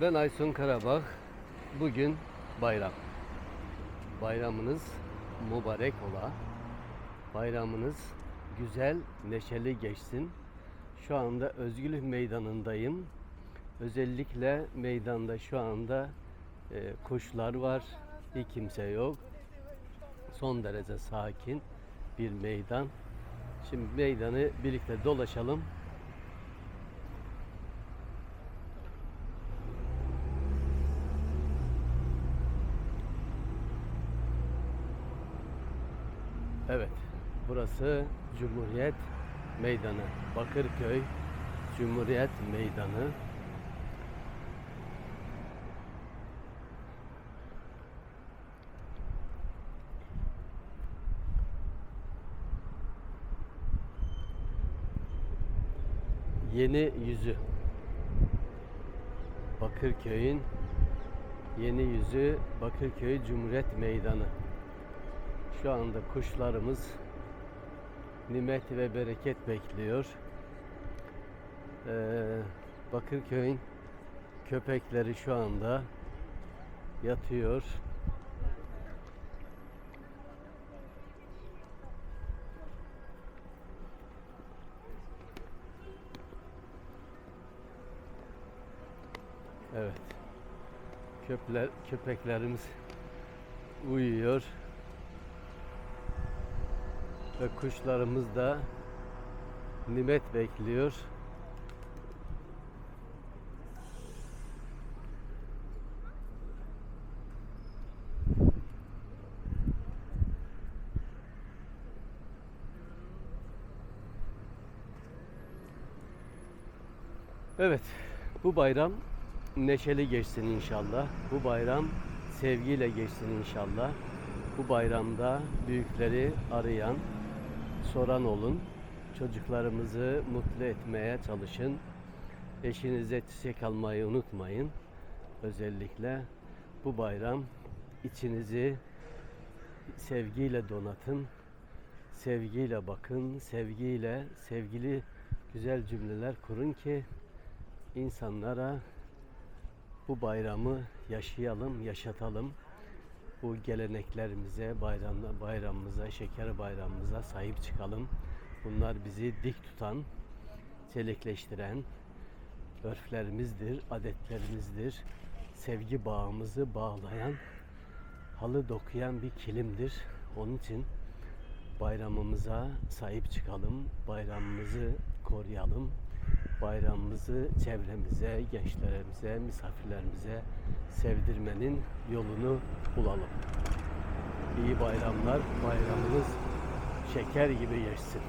Ben Aysun Karabağ. Bugün bayram. Bayramınız mübarek ola. Bayramınız güzel, neşeli geçsin. Şu anda Özgürlük Meydanı'ndayım. Özellikle meydanda şu anda e, kuşlar var. Hiç kimse yok. Son derece sakin bir meydan. Şimdi meydanı birlikte dolaşalım. Evet, burası Cumhuriyet Meydanı. Bakırköy Cumhuriyet Meydanı. Yeni yüzü. Bakırköy'ün yeni yüzü Bakırköy Cumhuriyet Meydanı. Şu anda kuşlarımız nimet ve bereket bekliyor. Ee, Bakırköy'ün köpekleri şu anda yatıyor. Evet. Köpler, köpeklerimiz uyuyor ve kuşlarımız da nimet bekliyor. Evet, bu bayram neşeli geçsin inşallah. Bu bayram sevgiyle geçsin inşallah. Bu bayramda büyükleri arayan, soran olun. Çocuklarımızı mutlu etmeye çalışın. Eşinize çiçek almayı unutmayın. Özellikle bu bayram içinizi sevgiyle donatın. Sevgiyle bakın, sevgiyle sevgili güzel cümleler kurun ki insanlara bu bayramı yaşayalım, yaşatalım. Bu geleneklerimize, bayramla, bayramımıza, şeker bayramımıza sahip çıkalım. Bunlar bizi dik tutan, çelikleştiren örflerimizdir, adetlerimizdir. Sevgi bağımızı bağlayan, halı dokuyan bir kilimdir. Onun için bayramımıza sahip çıkalım, bayramımızı koruyalım, bayramımızı çevremize, gençlerimize, misafirlerimize sevdirmenin yolunu bulalım. İyi bayramlar, bayramınız şeker gibi geçsin.